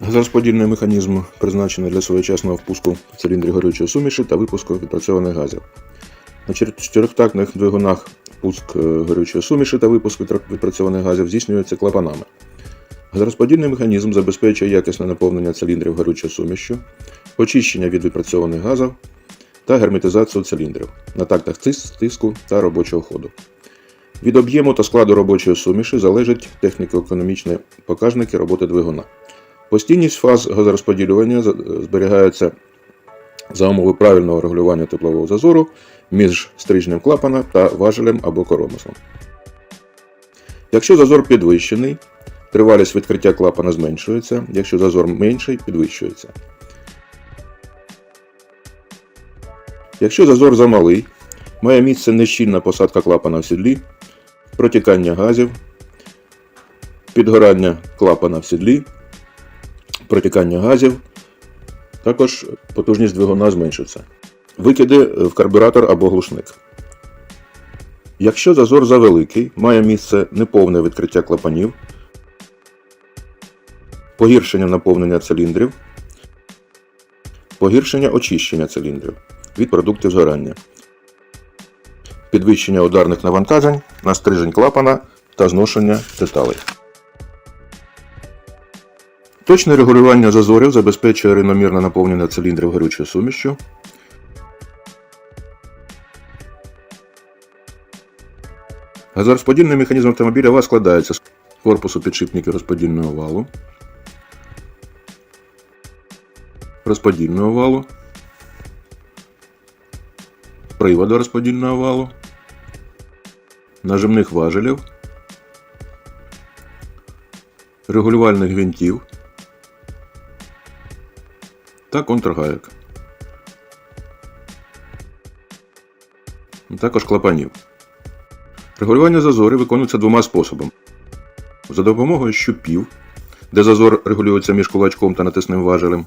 Газорозподільний механізм призначений для своєчасного впуску циліндрів горючої суміші та випуску відпрацьованих газів. На чотир- чотирьохтактних двигунах впуск е, горючої суміші та випуск відпрацьованих газів здійснюється клапанами. Газорозподільний механізм забезпечує якісне наповнення циліндрів горючою сумішю, очищення від відпрацьованих газів та герметизацію циліндрів на тактах тиску та робочого ходу. Від об'єму та складу робочої суміші залежать техніко-економічні показники роботи двигуна. Постійність фаз газорозподілювання зберігається за умови правильного регулювання теплового зазору між стрижнем клапана та важелем або коромислом. Якщо зазор підвищений, тривалість відкриття клапана зменшується, якщо зазор менший, підвищується. Якщо зазор замалий, має місце нещільна посадка клапана в сідлі, протікання газів, підгорання клапана в сідлі, протікання газів, також потужність двигуна зменшиться. Викиди в карбюратор або глушник. Якщо зазор завеликий, має місце неповне відкриття клапанів, погіршення наповнення циліндрів, погіршення очищення циліндрів від продуктів згорання, підвищення ударних навантажень на стрижень клапана та зношення деталей. Точне регулювання зазорів забезпечує рівномірне наповнення циліндрів горючою сумішчю. Газорозподільний механізм автомобіля ВАЗ складається з корпусу підшипників розподільного валу, розподільного валу, приводу розподільного валу, нажимних важелів, регулювальних гвинтів та контргаяк. Також клапанів. Регулювання зазорів виконується двома способами: за допомогою щупів, де зазор регулюється між кулачком та натисним важелем,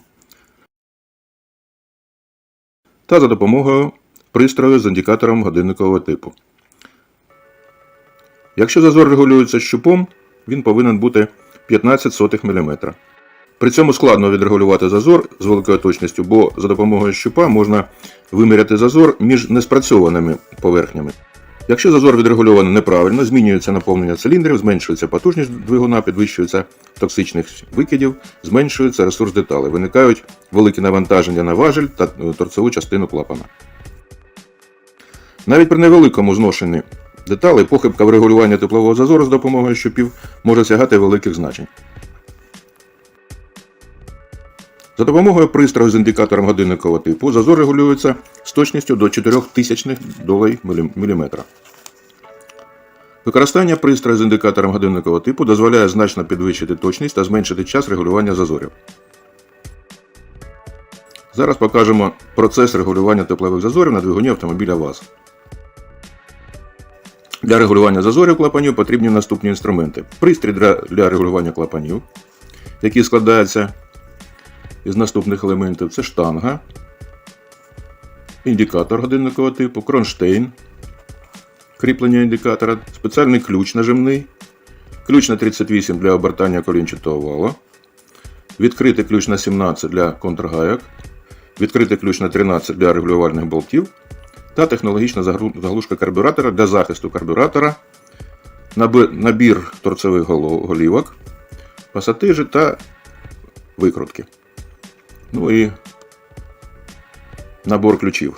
та за допомогою пристрою з індикатором годинникового типу. Якщо зазор регулюється щупом, він повинен бути 15 сотих мм. При цьому складно відрегулювати зазор з великою точністю, бо за допомогою щупа можна виміряти зазор між неспрацьованими поверхнями. Якщо зазор відрегульований неправильно, змінюється наповнення циліндрів, зменшується потужність двигуна, підвищується токсичних викидів, зменшується ресурс деталей, виникають великі навантаження на важель та е, торцеву частину клапана. Навіть при невеликому зношенні деталей похибка в регулюванні теплового зазору з допомогою щупів може сягати великих значень. За допомогою пристрою з індикатором годинникового типу зазор регулюється з точністю до 4000 долей міліметра. Використання пристрою з індикатором годинникового типу дозволяє значно підвищити точність та зменшити час регулювання зазорів. Зараз покажемо процес регулювання теплових зазорів на двигуні автомобіля ВАЗ. Для регулювання зазорів клапанів потрібні наступні інструменти. Пристрій для, регулювання клапанів, який складається із наступних елементів це штанга, індикатор годинникового типу, кронштейн, кріплення індикатора, спеціальний ключ нажимний, ключ на 38 для обертання колінчатого вала, відкритий ключ на 17 для контргаяк, відкритий ключ на 13 для регулювальних болтів та технологічна заглушка карбюратора для захисту карбюратора, набір торцевих голівок, пасатижі та викрутки. Ну і набор ключів.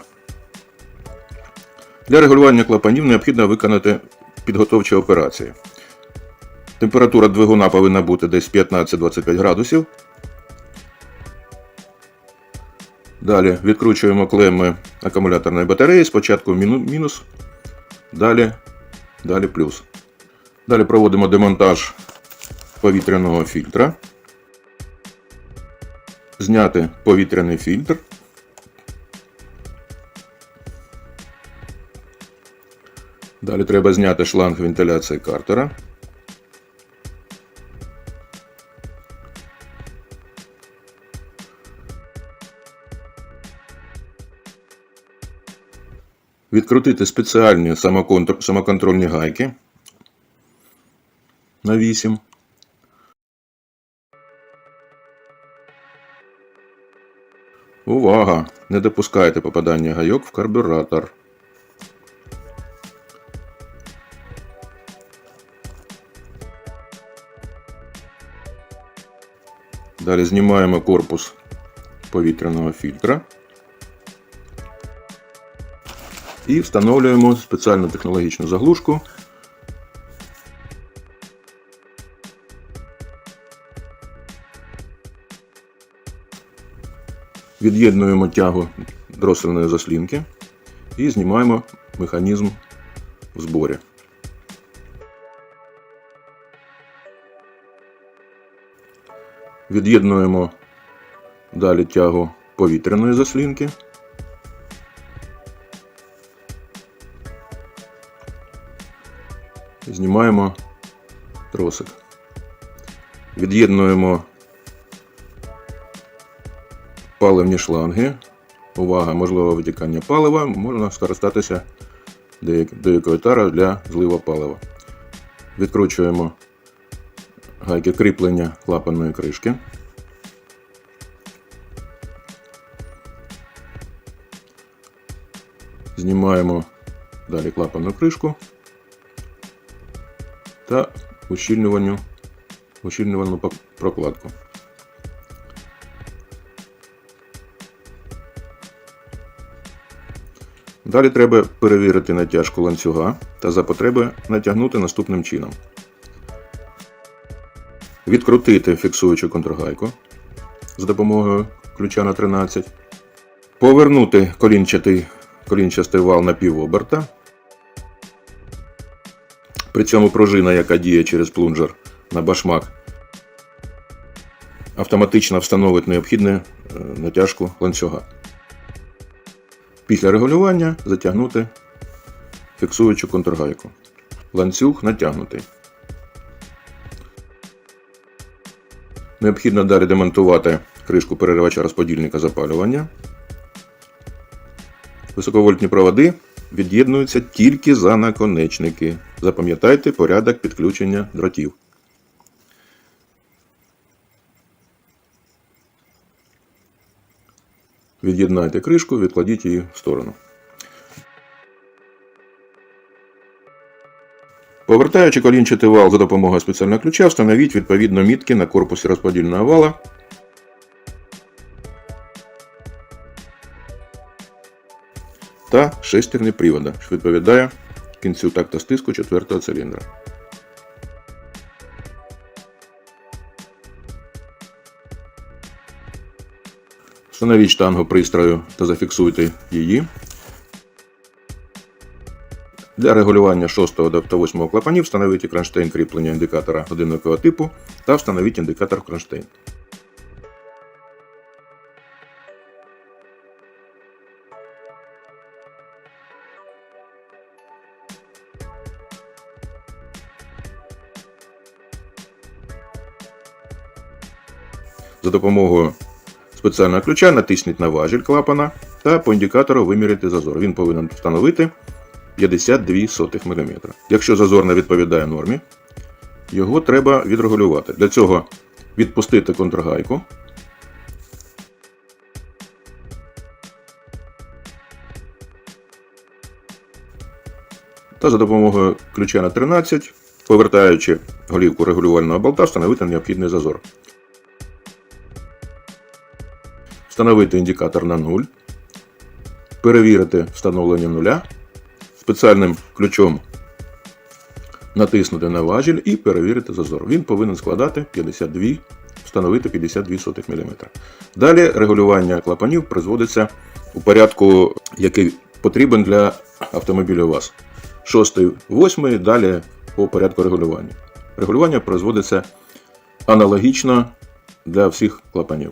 Для регулювання клапанів необхідно виконати підготовчі операції. Температура двигуна повинна бути десь 15-25 градусів. Далі відкручуємо клеми акумуляторної батареї. Спочатку мінус, далі, далі плюс. Далі проводимо демонтаж повітряного фільтра. Зняти повітряний фільтр. Далі треба зняти шланг вентиляції картера. Відкрутити спеціальні самоконтрольні гайки на 8. Увага! Не допускайте попадання гайок в карбюратор. Далі знімаємо корпус повітряного фільтра і встановлюємо спеціальну технологічну заглушку. Від'єднуємо тягу дросельної заслінки і знімаємо механізм в зборі. Від'єднуємо далі тягу повітряної заслінки. Знімаємо тросик. Від'єднуємо паливні шланги. Увага, можливе витікання палива, можна скористатися деяк- деякою тарою для злива палива. Відкручуємо гайки кріплення клапанної кришки. Знімаємо далі клапанну кришку та ущільнювальну прокладку. Далі треба перевірити натяжку ланцюга та за потреби натягнути наступним чином. Відкрутити фіксуючу контргайку з допомогою ключа на 13. Повернути колінчатий, колінчастий вал на півоберта. При цьому пружина, яка діє через плунжер на башмак, автоматично встановить необхідну е, натяжку ланцюга. Після регулювання затягнути фіксуючу контргайку. Ланцюг натягнутий. Необхідно далі демонтувати кришку переривача розподільника запалювання. Високовольтні проводи від'єднуються тільки за наконечники. Запам'ятайте порядок підключення дротів. Від'єднайте кришку, відкладіть її в сторону. Повертаючи колінчатий вал за допомогою спеціального ключа, встановіть відповідно мітки на корпусі розподільного вала. Та шестерні привода, що відповідає кінцю такта стиску четвертого циліндра. Встановіть штангу пристрою та зафіксуйте її. Для регулювання 6 та 8 клапанів встановіть кронштейн кріплення індикатора годинникового типу та встановіть індикатор в кронштейн. За допомогою спеціального ключа натисніть на важіль клапана та по індикатору виміряйте зазор. Він повинен встановити 52 сотих мм. Якщо зазор не відповідає нормі, його треба відрегулювати. Для цього відпустити контргайку. Та за допомогою ключа на 13, повертаючи голівку регулювального болта, встановити необхідний зазор. Встановити індикатор на 0, перевірити встановлення нуля, спеціальним ключом натиснути на важіль і перевірити зазор. Він повинен складати 52, встановити 52 сотих мм. Далі регулювання клапанів призводиться у порядку, який потрібен для автомобіля ВАЗ. 6, 8, далі по порядку регулювання. Регулювання производиться аналогічно для всіх клапанів.